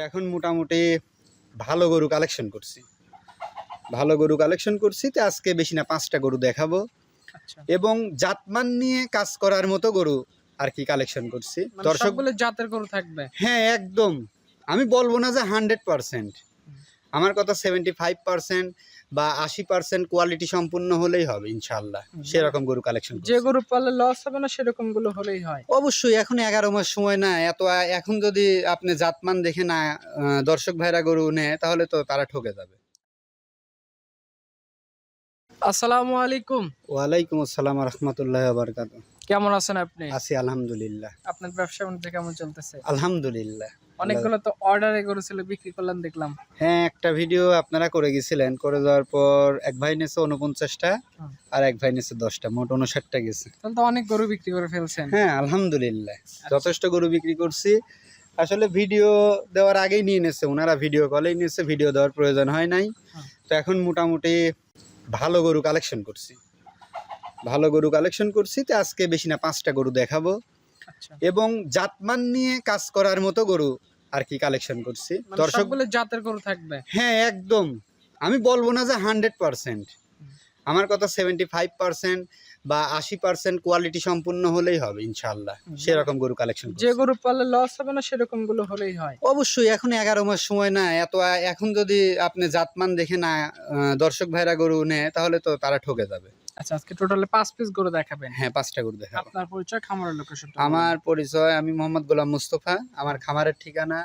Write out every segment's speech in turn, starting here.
এখন মোটামুটি ভালো গরু কালেকশন করছি। ভালো গরু কালেকশন করছি তো আজকে বেশি না পাঁচটা গরু দেখাবো। আচ্ছা। এবং জাতমান নিয়ে কাজ করার মতো গরু আর কি কালেকশন করছি। মানে দর্শক বলে জাতের গরু থাকবে? হ্যাঁ একদম। আমি বলব না যে হান্ড্রেড পার্সেন্ট আমার কথা সেভেন্টি ফাইভ পার্সেন্ট বা আশি পার্সেন্ট কোয়ালিটি সম্পূর্ণ হলেই হবে ইনশাল্লাহ সেরকম গরু কালেকশন যে গরু পাললে লস হবে না সেরকমগুলো হলেই হয়। অবশ্যই এখন এগারো মাস সময় না এত এখন যদি আপনি জাতমান দেখে না দর্শক ভাইরা গরু নেয় তাহলে তো তারা ঠকে যাবে। আসসালামু আলাইকুম। ওয়ালাইকুম আসসালাম রহমতুল্লাহ বারকাত কেমন আছেন আপনি? আছি আলহামদুলিল্লাহ। আপনার ব্যবসা বাণিজ্য কেমন চলতেছে? আলহামদুলিল্লাহ। অনেকগুলো তো অর্ডারে গরু ছিল বিক্রি করলাম দেখলাম। হ্যাঁ একটা ভিডিও আপনারা করে গেছিলেন। করে যাওয়ার পর এক ভাই নেছে উনপঞ্চাশটা। আর এক ভাই নেছে দশটা মোট উনষাটটা গেছে। তাহলে তো অনেক গরু বিক্রি করে ফেলছেন। হ্যাঁ আলহামদুলিল্লাহ। যথেষ্ট গরু বিক্রি করছি। আসলে ভিডিও দেওয়ার আগেই নিয়ে নিয়েছে ওনারা ভিডিও কলেই নিয়েছে ভিডিও দেওয়ার প্রয়োজন হয় নাই। তো এখন মোটামুটি ভালো গরু কালেকশন করছি। ভালো গরু কালেকশন করছি তো আজকে বেশি না পাঁচটা গরু দেখাবো। আচ্ছা। এবং জাতমান নিয়ে কাজ করার মতো গরু আর কি কালেকশন করছি। মানে দর্শক জাতের গরু থাকবে? হ্যাঁ একদম। আমি বলব না যে হান্ড্রেড পার্সেন্ট আমার কথা সেভেন্টি ফাইভ পার্সেন্ট বা আশি পার্সেন্ট কোয়ালিটি সম্পূর্ণ হলেই হবে ইনশাল্লাহ সেরকম গরু কালেকশন যে গরু পাললে লস হবে না সেরকমগুলো হলেই হয়। অবশ্যই এখন এগারো মাস সময় না এত এখন যদি আপনি জাতমান দেখে না দর্শক ভাইরা গরু নেয় তাহলে তো তারা ঠকে যাবে। আচ্ছা আজকে টোটালে পাঁচ পিস গরু দেখাবেন। হ্যাঁ পাঁচটা গরু দেখাবো। আপনার পরিচয় খামারের আমার পরিচয় আমি মোহাম্মদ গোলাম মুস্তফা। আমার খামারের ঠিকানা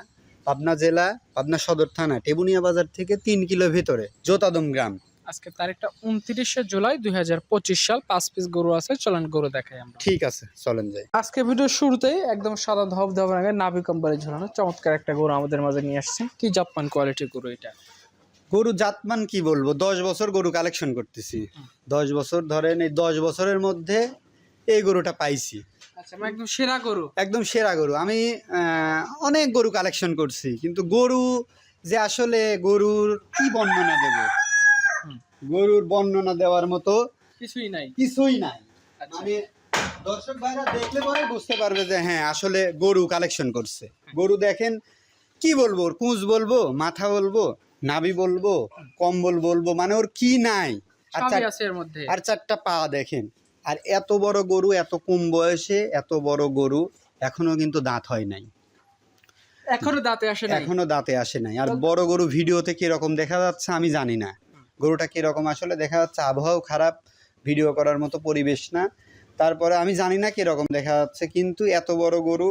পাবনা জেলা পাবনা সদর থানা টেবুনিয়া বাজার থেকে তিন কিলো ভেতরে জোতাদম গ্রাম। আজকে তারিখটা উনত্রিশে জুলাই দুই হাজার পঁচিশ সাল পাঁচ পিস গরু আছে চলেন গরু দেখাই আমরা। ঠিক আছে চলেন যাই। আজকে ভিডিও শুরুতেই একদম সাদা ধপ ধপ আগে নাভি কোম্পানি ঝুলানো চমৎকার একটা গরু আমাদের মাঝে নিয়ে আসছে কি জাপান কোয়ালিটির গরু এটা। গরু জাতমান কি বলব? দশ বছর গরু কালেকশন করতেছি। দশ বছর ধরেন এই দশ বছরের মধ্যে এই গরুটা পাইছি। আচ্ছা একদম সেরা গরু। একদম সেরা গরু। আমি অনেক গরু কালেকশন করছি কিন্তু গরু যে আসলে গরুর কি বর্ণনা দেব? গরুর বর্ণনা দেওয়ার মতো কিছুই নাই। কিছুই নাই। আচ্ছা। মানে দর্শক ভাইরা দেখলে পরে বুঝতে পারবে যে হ্যাঁ আসলে গরু কালেকশন করছে। গরু দেখেন কি বলব? কুঁচ বলব? মাথা বলব? নাভি বলব কম্বল বলব মানে ওর কি নাই। আর চারটা পা দেখেন। আর এত বড় গরু এত কম বয়সে এত বড় গরু এখনও কিন্তু দাঁত হয় নাই। এখনও দাঁতে আসে নাই? এখনও দাঁতে আসে নাই। আর বড় গরু ভিডিওতে কীরকম দেখা যাচ্ছে আমি জানি না। গরুটা কীরকম আসলে দেখা যাচ্ছে আবহাওয়াও খারাপ ভিডিও করার মতো পরিবেশ না। তারপরে আমি জানি না কীরকম দেখা যাচ্ছে কিন্তু এত বড় গরু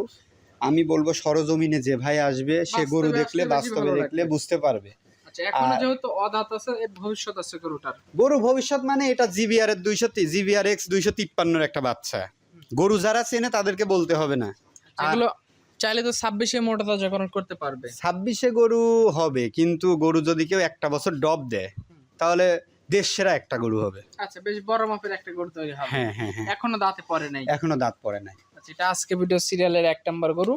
আমি বলব সরজমিনে যে ভাই আসবে সে গরু দেখলে বাস্তবে দেখলে বুঝতে পারবে। আচ্ছা এখনও যেহেতু অদাঁত আছে এর ভবিষ্যৎ আছে গরুটার। গরু ভবিষ্যৎ মানে এটা জিবিআর এর দুইশো জিবিআর এক্স দুইশো তিপ্পান্নর একটা বাচ্চা। গরু যারা চেনে তাদেরকে বলতে হবে না। এগুলো চাইলে তো ছাব্বিশে মোটা তাজাকরণ করতে পারবে। ছাব্বিশে গরু হবে কিন্তু গরু যদি কেউ একটা বছর ডব দেয় তাহলে দেশ সেরা একটা গরু হবে। আচ্ছা বেশ বড় মাপের একটা গরু তৈরি হবে। হ্যাঁ হ্যাঁ হ্যাঁ। এখনও দাঁতে পড়ে নাই। এখনও দাঁত পড়ে নাই। আচ্ছা এটা আজকে ভিডিও সিরিয়ালের এক নাম্বার গরু।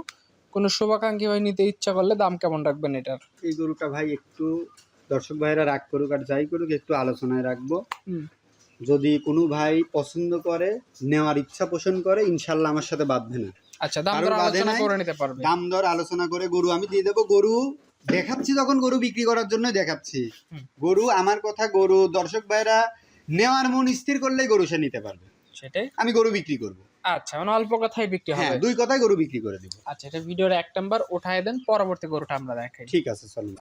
কোন শুভাকাঙ্ক্ষী ভাই নিতে ইচ্ছা করলে দাম কেমন রাখবেন এটার? এই গরুটা ভাই একটু দর্শক ভাইরা রাগ করুক আর যাই করুক একটু আলোচনায় রাখব। যদি কোনো ভাই পছন্দ করে নেওয়ার ইচ্ছা পোষণ করে ইনশাল্লাহ আমার সাথে বাঁধবে না। আচ্ছা দাম দর আলোচনা করে নিতে পারবে। দাম দর আলোচনা করে গরু আমি দিয়ে দেবো। গরু দেখাচ্ছি যখন গরু বিক্রি করার জন্য দেখাচ্ছি। গরু আমার কথা গরু দর্শক ভাইরা নেওয়ার মন স্থির করলেই গরু সে নিতে পারবে। সেটাই। আমি গরু বিক্রি করব। আচ্ছা মানে অল্প কথাই বিক্রি হ্যাঁ হবে। দুই কথায় গরু বিক্রি করে দিব। আচ্ছা এটা ভিডিওর এক নাম্বার উঠায় দেন পরবর্তী গরুটা আমরা দেখাই। ঠিক আছে চলুন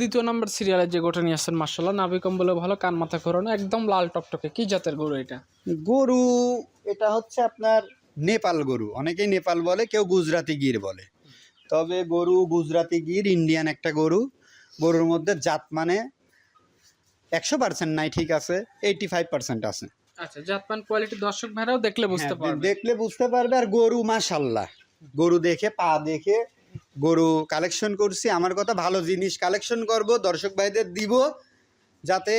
দ্বিতীয় নাম্বার সিরিয়ালের যে গরুটা নিয়ে আসছেন মার্শাল্লাহ নাভি কম্বলে ভালো কান মাথা ঘোরানো একদম লাল টকটকে। কি জাতের গরু এটা? গরু এটা হচ্ছে আপনার নেপাল গরু। অনেকেই নেপাল বলে কেউ গুজরাটি গির বলে। তবে গরু গুজরাটি গির ইন্ডিয়ান একটা গরু। গরুর মধ্যে জাত মানে একশো পার্সেন্ট নাই ঠিক আছে এইটি ফাইভ পার্সেন্ট আছে। আচ্ছা জাতমান কোয়ালিটি দর্শক ভাইরাও দেখলে বুঝতে হ্যাঁ, পারবে। দেখলে বুঝতে পারবে আর গরু মাশাল্লাহ গরু দেখে পা দেখে গরু কালেকশন করছি। আমার কথা ভালো জিনিস কালেকশন করব দর্শক ভাইদের দিব যাতে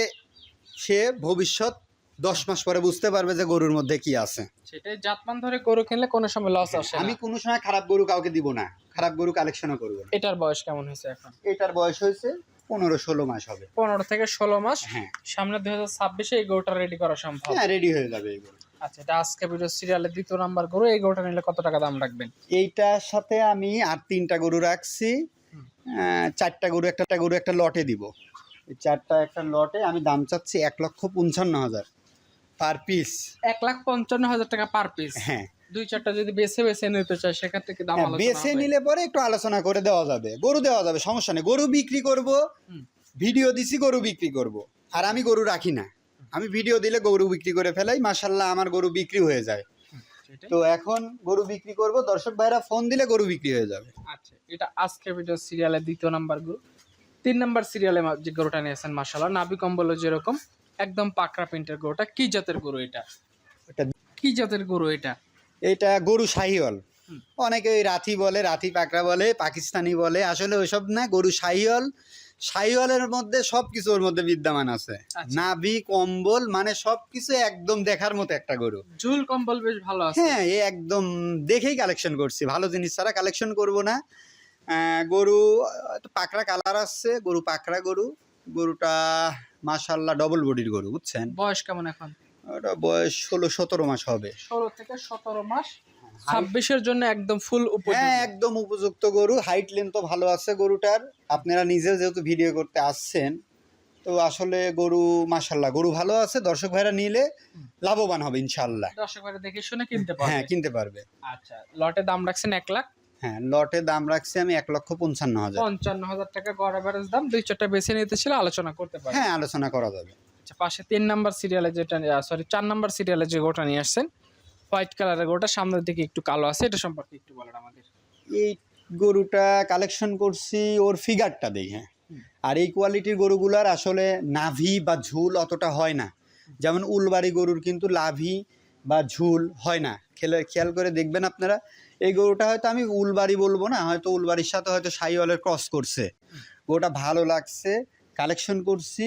সে ভবিষ্যৎ দশ মাস পরে বুঝতে পারবে যে গরুর মধ্যে কি আছে। সেটাই জাতমান ধরে গরু কিনলে কোনো সময় লস আসে আমি কোনো সময় খারাপ গরু কাউকে দিব না। খারাপ গরু কালেকশনও করব এটার বয়স কেমন হয়েছে এখন? এটার বয়স হয়েছে পনেরো ষোলো মাস হবে। পনেরো থেকে ষোলো মাস। হ্যাঁ। সামনে দুই হাজার ছাব্বিশে এই গরুটা রেডি করা সম্ভব। হ্যাঁ রেডি হয়ে যাবে এই গরু। আচ্ছা এটা আজকে ভিডিও সিরিয়ালের দ্বিতীয় নাম্বার গরু এই গরুটা নিলে কত টাকা দাম রাখবেন? এইটার সাথে আমি আর তিনটা গরু রাখছি। চারটা গরু একটা একটা গরু একটা লটে দিব। এই চারটা একটা লটে আমি দাম চাচ্ছি এক লক্ষ পঞ্চান্ন হাজার পার পিস এক লাখ পঞ্চান্ন হাজার টাকা পার পিস হ্যাঁ। দুই চারটা যদি বেছে বেছে নিতে চায় সেক্ষেত্রে কি দাম হ্যাঁ, বেছে নিলে পরে একটু আলোচনা করে দেওয়া যাবে গরু দেওয়া যাবে সমস্যা নেই। গরু বিক্রি করব ভিডিও দিছি গরু বিক্রি করব। আর আমি গরু রাখি না। আমি ভিডিও দিলে গরু বিক্রি করে ফেলাই মাসাল্লাহ আমার গরু বিক্রি হয়ে যায়। তো এখন গরু বিক্রি করব দর্শক ভাইরা ফোন দিলে গরু বিক্রি হয়ে যাবে। আচ্ছা এটা আজকে ভিডিও সিরিয়ালের দ্বিতীয় নাম্বার গরু। তিন নাম্বার সিরিয়ালে যে গরুটা নিয়েছেন মাসাল্লাহ নাভি কম্বল যেরকম একদম পাকড়া প্রিন্টের গরুটা। কি জাতের গরু এটা? এটা কি জাতের গরু এটা? এটা গরু শাহিওয়াল। অনেকে ওই রাথি বলে রাথি পাকড়া বলে পাকিস্তানি বলে আসলে ওইসব না গরু শাহিওয়াল শাহিওয়ালের মধ্যে সব কিছু ওর মধ্যে বিদ্যমান আছে। আচ্ছা। নাভি কম্বল মানে সব কিছু একদম দেখার মতো একটা গরু। ঝুল কম্বল বেশ ভালো আছে। হ্যাঁ এ একদম দেখেই কালেকশন করছি। ভালো জিনিস ছাড়া কালেকশন করব না। গরু পাকড়া কালার আসছে গরু পাকড়া গরু। গরুটা মাশাল্লাহ ডবল বডির গরু বুঝছেন? বয়স কেমন এখন? ওটা বয়স ষোলো সতেরো মাস হবে। ষোলো থেকে সতেরো মাস। ছাব্বিশের জন্য একদম ফুল হ্যাঁ একদম উপযুক্ত গরু। হাইট লেন্থ ভালো আছে গরুটার। আপনারা নিজে যেহেতু ভিডিও করতে আসছেন তো আসলে গরু মাশাল্লাহ গরু ভালো আছে। দর্শক ভাইরা নিলে লাভবান হবে ইনশাল্লাহ দর্শক ভাইরা দেখে শুনে কিনতে হ্যাঁ পারবে কিনতে পারবে। আচ্ছা লটে দাম রাখছেন এক লাখ? হ্যাঁ লটে দাম রাখছি আমি এক লক্ষ পঞ্চান্ন হাজার। পঞ্চান্ন হাজার টাকা গড় অ্যাভারেজ দাম। দুই চারটা বেছে নিতে ছিল আলোচনা করতে পারবে। হ্যাঁ আলোচনা করা যাবে। আচ্ছা পাশে তিন নাম্বার সিরিয়ালে যেটা সরি চার নাম্বার সিরিয়ালে যে গোটা নিয়ে আসছেন হোয়াইট কালারের গোটা, সামনের দিকে একটু কালো আছে, এটা সম্পর্কে একটু বলেন আমাদের। এই গরুটা কালেকশন করছি, ওর ফিগারটা দেখে। আর এই কোয়ালিটির গরুগুলার আসলে নাভি বা ঝুল অতটা হয় না। যেমন উলবাড়ি গরুর কিন্তু লাভি বা ঝুল হয় না। খেলে, খেয়াল করে দেখবেন আপনারা, এই গরুটা হয়তো আমি উলবাড়ি বলব না, হয়তো উলবাড়ির সাথে হয়তো সাইওয়ালের ক্রস করছে। গরুটা ভালো লাগছে কালেকশন করছি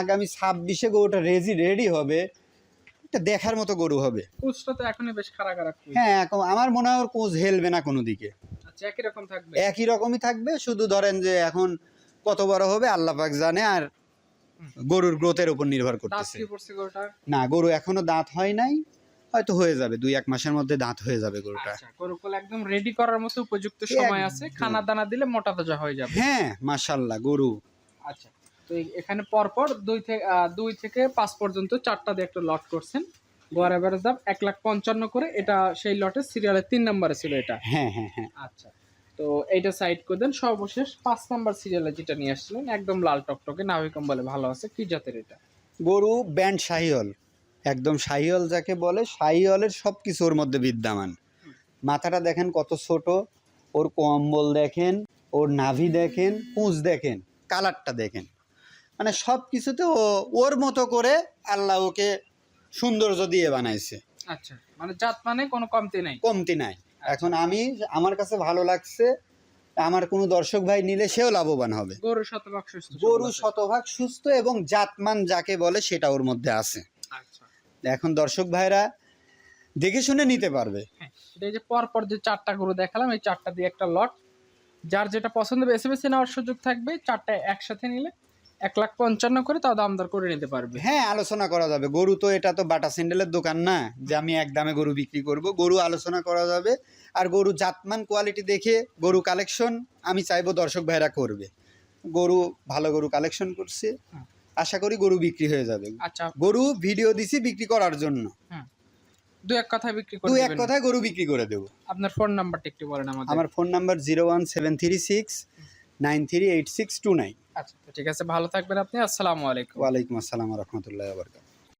আগামী ছাব্বিশে গরুটা রেজি রেডি হবে। এটা দেখার মতো গরু হবে। কুচটা তো এখনই বেশ খারাপ খারাপ হ্যাঁ এখন আমার মনে হয় ওর কোচ হেলবে না কোনো দিকে। আচ্ছা একই রকম থাকবে? একই রকমই থাকবে শুধু ধরেন যে এখন কত বড় হবে আল্লাহ পাক জানে আর গরুর গ্রোথের উপর নির্ভর করতেছে। না গরু এখনও দাঁত হয় নাই হয়তো হয়ে যাবে দুই এক মাসের মধ্যে দাঁত হয়ে যাবে গরুটা। আচ্ছা একদম রেডি করার মতো উপযুক্ত সময় আছে। খানা দানা দিলে মোটা তাজা হয়ে যাবে। হ্যাঁ মাশাল্লাহ গরু। আচ্ছা। তো এখানে পরপর দুই থেকে দুই থেকে পাঁচ পর্যন্ত চারটা দিয়ে একটা লট করছেন। গড় অ্যাভারেজ দাম এক লাখ পঞ্চান্ন করে। এটা সেই লটের সিরিয়ালের তিন নম্বরে ছিল এটা। হ্যাঁ হ্যাঁ হ্যাঁ। আচ্ছা। তো এইটা সাইড করে দেন। সর্বশেষ পাঁচ নাম্বার সিরিয়ালে যেটা নিয়ে আসছিলেন একদম লাল টকটকে নাভি কম্বলে ভালো আছে। কি জাতের এটা? গরু ব্যান্ড শাহিওল। একদম শাহিওল যাকে বলে শাহিওলের সব কিছু ওর মধ্যে বিদ্যমান। মাথাটা দেখেন কত ছোট। ওর কম্বল দেখেন ওর নাভি দেখেন পুঁজ দেখেন কালারটা দেখেন। মানে সব কিছুতে ও ওর মতো করে আল্লাহ ওকে সৌন্দর্য দিয়ে বানাইছে। আচ্ছা মানে জাত মানে কোনো কমতি নাই? কমতি নাই। এখন আমি আমার কাছে ভালো লাগছে আমার কোনো দর্শক ভাই নিলে সেও লাভবান হবে। গরু শতভাগ সুস্থ গরু শতভাগ সুস্থ এবং জাতমান যাকে বলে সেটা ওর মধ্যে আছে। আচ্ছা। এখন দর্শক ভাইরা দেখে শুনে নিতে পারবে। হ্যাঁ এটা এই যে পরপর যে চারটা গরু দেখালাম এই চারটা দিয়ে একটা লট। যার যেটা পছন্দ বেছে বেছে নেওয়ার সুযোগ থাকবে চারটা একসাথে নিলে এক লাখ পঞ্চান্ন করে তাও দাম দর করে নিতে পারবে। হ্যাঁ আলোচনা করা যাবে। গরু তো এটা তো বাটা স্যান্ডেলের দোকান না যে আমি এক দামে গরু বিক্রি করব। গরু আলোচনা করা যাবে। আর গরু জাতমান কোয়ালিটি দেখে গরু কালেকশন আমি চাইব দর্শক ভাইরা করবে। গরু ভালো গরু কালেকশন করছে। আশা করি গরু বিক্রি হয়ে যাবে। আচ্ছা। গরু ভিডিও দিছি বিক্রি করার জন্য। দু এক কথায় বিক্রি করে দু এক কথায় গরু বিক্রি করে দেবো। আপনার ফোন নাম্বারটা একটু বলেন আমাদের। আমার phone number zero one seven three six nine three eight six two nine আচ্ছা ঠিক আছে ভালো থাকবেন আপনি আসসালামু আলাইকুম। ওয়ালাইকুম আসসালাম রহমতুল্লাহ বরকাত